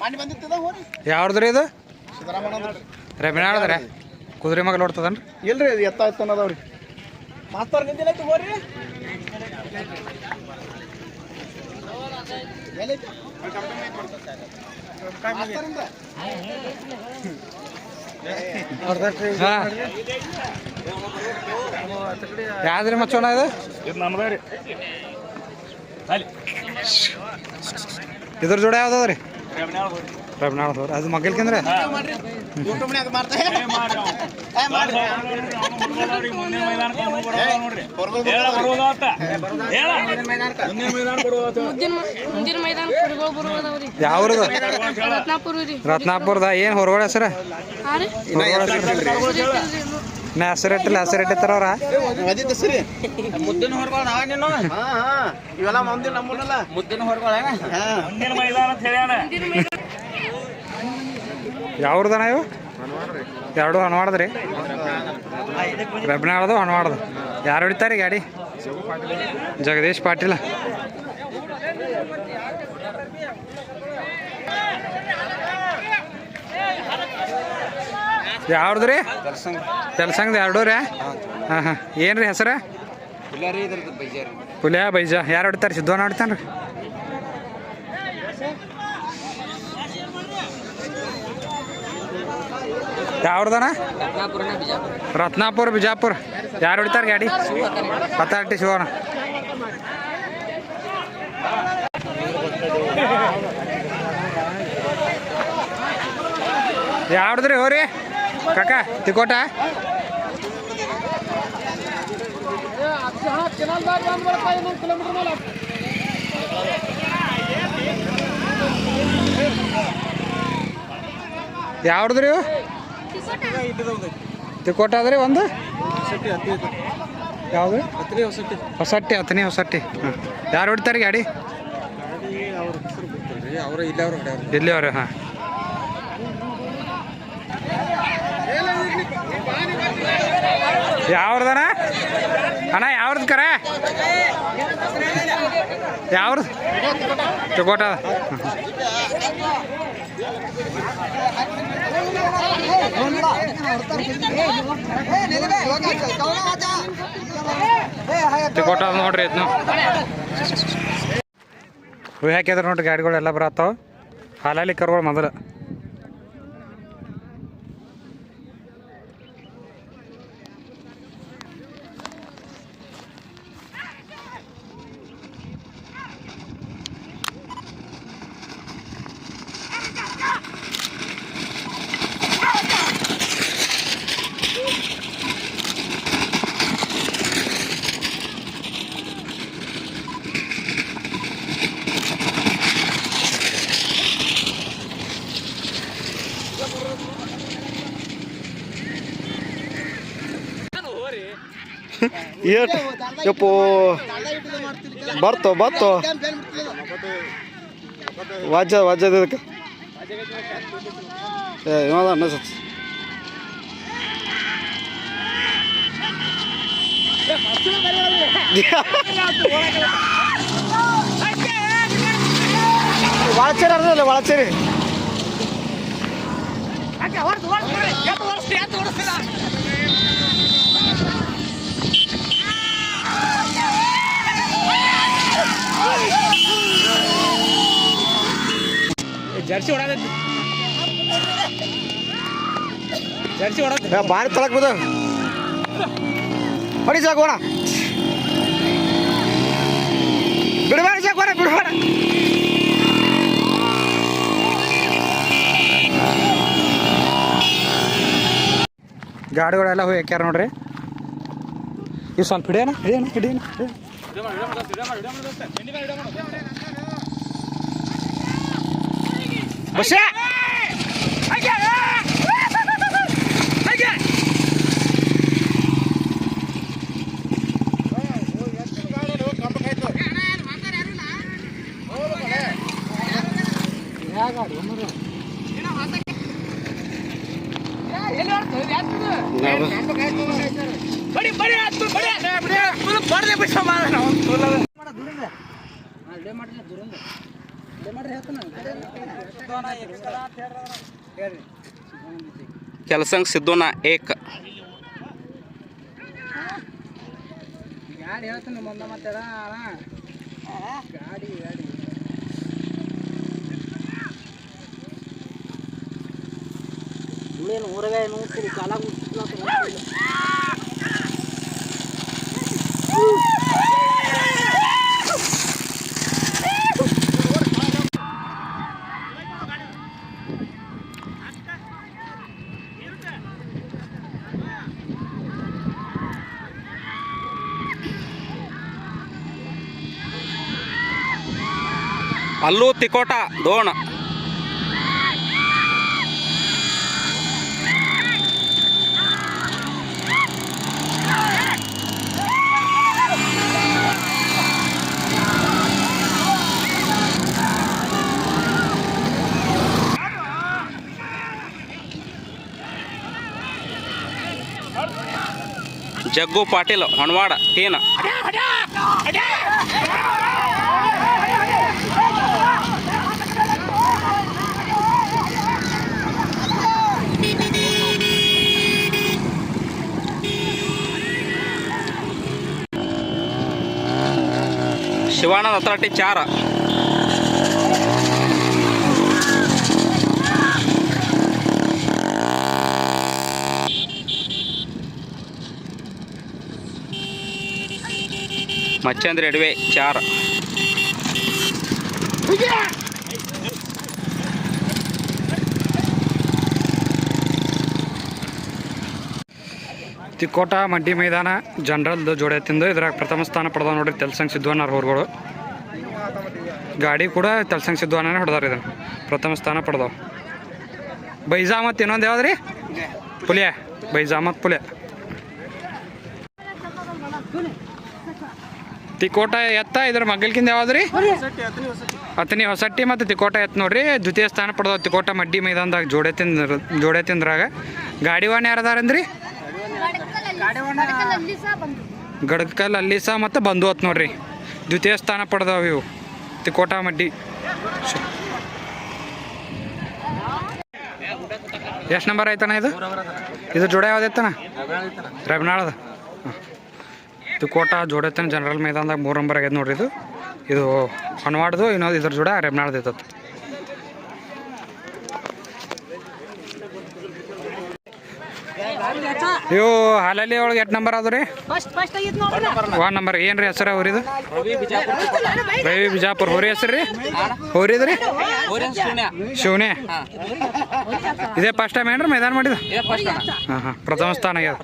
ಮನೆ ಬಂದಿತ್ತದ ಹೋರಿ ಯಾವ್ದು ರೀ ಇದು ರೆಬಿನಾಳದ್ರಿ ಕುದುರೆ ಮಗ ನೋಡ್ತದನ್ರಿ ಇಲ್ರಿ ಇದು ಎತ್ತ ಎತ್ತನ ಅದಾವ್ರಿ ಮಾಸ್ತರ್ ನಿಂದಿಲ್ಲೈತಿ ಹೋರಿ? ಯಾವ್ದ್ರಿ ಮಚ್ಚೋಣ ಇದು? ಇದು ನಮ್ದ ರೀ. ಇದ್ರ ಜೋಡಿ ರೆಬಿನಾಳದವ್ರಿ ಅದು ಯಾವ್ರದು? ರತ್ನಾಪುರ ರೀ ರತ್ನಾಪುರದ ಏನ್ ಹೊರಗಡೆ ಸರ್ ನಾ ಹೆಸರಿಟ್ಟಿಲ್ಲ ಹೆಸರಿಟ್ಟಿತ್ತಾರ ಅವ್ರ? ಅದಿತ್ತು ಸರಿ. ಮುದ್ದಿನ ಹೊರಗಳು ನಾವ ನೀನು ಹಾ ಹಾ. ಇವೆಲ್ಲ ಮಂದಿ ನಮ್ಮಲ್ಲ ಮುದ್ದಿನ ಹೊರಗಳು ಹಾ. ಮುಂದಿನ ಮೈದಾನ ಅಂತ ಹೇಳ್ಯಾನ. ಯಾವ್ದನ ಇವು? ಎರಡು ಹಣವಾಡದ್ರಿ ರೆಬ್ನಾಳದು ಹಣವಾಡದು ಯಾರು ಹೊಡಿತಾರೆ ಗಾಡಿ? ಜಗದೀಶ್ ಪಾಟೀಲ. ಯಾವ್ದು ರೀ ತೆಲ್ಸಂಗ್ದು ಎರಡು ರೀ? ಹಾಂ. ಹಾಂ ಏನು ರೀ ಹೆಸರು? ಪುಲಿಯ ಬೈಜ. ಯಾರು ಹೊಡಿತಾರೆ? ಸಿದ್ಧವನ್ನ ಹೊಡಿತಾನೆ ರೀ ಯಾವ್ದನ ರತ್ನಾಪುರ ಬಿಜಾಪುರ. ಯಾರು ಹೊಡಿತಾರೆ ಗಾಡಿ? ಅಥಾರಿಟಿ ಶಿವನ ಯಾವ್ದ್ರಿ ಹೋರಿ? ಕಾಕ ತಿಕೋಟ ಯಾವ್ದ್ರಿ? ತಿಕೋಟ ಅದ್ರಿ ಒಂದು? ಯಾವುದು? ಹೊಸಟ್ಟಿ ಹತ್ತನೇ ಹೊಸಟ್ಟಿ. ಹಾಂ ಯಾರು ಹೊಡಿತಾರೆ ಗಾಡಿ? ಇಲ್ಲಿ ಅವ್ರು ಹಾಂ. ತಿಕೋಟ ಅದ ನೋಡ್ರಿ ಇದನ್ನು ಹುಯ್ ಹಾಕಿದ್ರೆ ನೋಡ್ರಿ ಗಾಡಿಗಳೆಲ್ಲ ಬರತ್ತಾವ? ಹಾಲಾಲಿ ಕರ್ಗಳು ಮೊದಲು। ಏಟ್ ಯಪ್ಪೋ ಬರ್ತೋ ಬರ್ತೋ. ವಾಜ್ಯ ವಾಜ್ಯದ ಇದಕ್ಕೆ ಏ ಅನ್ಸತ್ ಒಳಚೇರಿ ಅರ್ಧಲ್ಲ ಒಳಚೇರಿ ಜರ್ಸಿ ಹೊಡದ ಜರ್ಸಿ ಹೊಡದ ಭಾರಿ ತಳಕ್ ಬಿದ ಹೊಡಿ ಸಾಕೋಣ ಬಿಡಬೇಡ ಸಾಕೋಣ ಬಿಡಬೇಡ ಗಾಡಿಗಳೆಲ್ಲ ಹೋಗಿ ಹಾಕ್ಯಾರ ನೋಡ್ರಿ ಇವು ಸ್ವಲ್ಪ ಹಿಡಿಯೋಣ ಹಿಡಿಯೋಣ ಹಿಡಿಯೋಣ ಬಸ್ಸ ಬಡಿ ಬಡಿ ಆತು ಬಡಿ. ಬಡಿ ಬಡದೆ ಬಿಡ್ಸ ಮಾಡ ನಾವು ಅಲ್ಲೇ ಮಾಡಿದ್ರೆ ದುರಂಗ ಕೆಲಸಂಗ್ ಸಿದ್ದೋನ ಏಕ. ಗಾಡಿ ಹೇಳ್ತೀನಿ ಮುಂದೆ ಮತ್ತೆ ಗಾಡಿ ಗಾಡಿ. ಏನು ಊರಾಗ ಏನು ಕಾಲಾಗ ಅಲ್ಲೂ ತಿಕೋಟ ದೋಣ ಜಗ್ಗು ಪಾಟೀಲ್ ಹೊಣವಾಡ ಟೀನ ಶಿವಾನಂದ ಹತ್ರಟ್ಟಿ ಚಾರ ಮಚ್ಚಂದ್ರ ಎಡವೆ ಚಾರ ತಿಕ್ಕೋಟ ಮಡ್ಡಿ ಮೈದಾನ ಜನರಲ್ದು ಜೋಡೆ ತಿಂದು ಇದ್ರಾಗ ಪ್ರಥಮ ಸ್ಥಾನ ಪಡೆದ ನೋಡ್ರಿ ತೆಲ್ಸಂಗ್ ಸಿದ್ಧವನ್ನಾರ ಹೋರ್ಗಳು ಗಾಡಿ ಕೂಡ ತೆಲ್ಸಂಗ್ ಸಿದ್ಧವನೇ ಹೊಡೆದಾರ ಇದನ್ನು ಪ್ರಥಮ ಸ್ಥಾನ ಪಡೆದವು. ಬೈಜಾ ಮತ್ತು ಇನ್ನೊಂದು ಯಾವ್ದ್ರಿ? ಪುಲಿಯ. ಬೈಜಾ ಮತ್ತು ಪುಲಿಯ. ತಿಕೋಟ ಎತ್ತ ಇದ್ರ ಮಗ್ಗಲ್ಕಿಂದ ಯಾವ್ದ್ರಿ? ಹತ್ತನೇ ಹೊಸಟ್ಟಿ ಮತ್ತು ತಿಕೋಟ ಎತ್ ನೋಡ್ರಿ. ದ್ವಿತೀಯ ಸ್ಥಾನ ಪಡೆದವು ತಿಕೋಟ ಮಡ್ಡಿ ಮೈದಾನದಾಗ ಜೋಡೆ ತಿಂದ್ರ ಜೋಡೆ ತಿಂದ್ರಾಗ. ಗಾಡಿ ವಾನ್ ಯಾರದಾರಂದ್ರಿ ಗಡಕಲ್ ಅಲ್ಲಿ ಸಹ ಮತ್ತು ಬಂದು ಹೋತ್ ನೋಡ್ರಿ. ದ್ವಿತೀಯ ಸ್ಥಾನ ಪಡೆದವ ಇವು. ಕೋಟಾಮಡ್ಡಿ ಮಡ್ಡಿ. ಎಷ್ಟು ನಂಬರ್ ಆಯ್ತಣ್ಣ ಇದು? ಇದು ಜೋಡ ಯಾವ್ದೈತಣ್ಣ ಇದು ಕೋಟ ಜೋಡೈತನ ಜನರಲ್ ಮೈದಾನದಾಗ ಮೂರು ನಂಬರ್ ಆಗ್ಯದ ನೋಡ್ರಿ ಇದು. ಇದು ಹೊನ್ವಾಡ್ದು, ಇನ್ನೊಂದು ಇದ್ರ ಜೋಡ ರೆಬ್ನಾಳ್ದು ಐತತ್ ಇವು ಹಾಲಲ್ಲಿ ಒಳಗೆ ಎಷ್ಟು ನಂಬರ್ ಅದ ರೀ ಒನ್ ನಂಬರ್ ಏನ್ರಿ ರೀ ಹೆಸರು ಅವ್ರಿದು? ರವಿ ಬಿಜಾಪುರ್. ಹೋರಿ ಹೆಸರು ರೀ? ಹೋರಿದ್ರಿ ಶಿವನೆ ಇದೇ ಫಸ್ಟ್ ಟೈಮ್ ಏನ್ರಿ ಮೈದಾನ ಮಾಡಿದ ಹಾಂ ಹಾಂ. ಪ್ರಥಮ ಸ್ಥಾನ ಆಗ್ಯದ.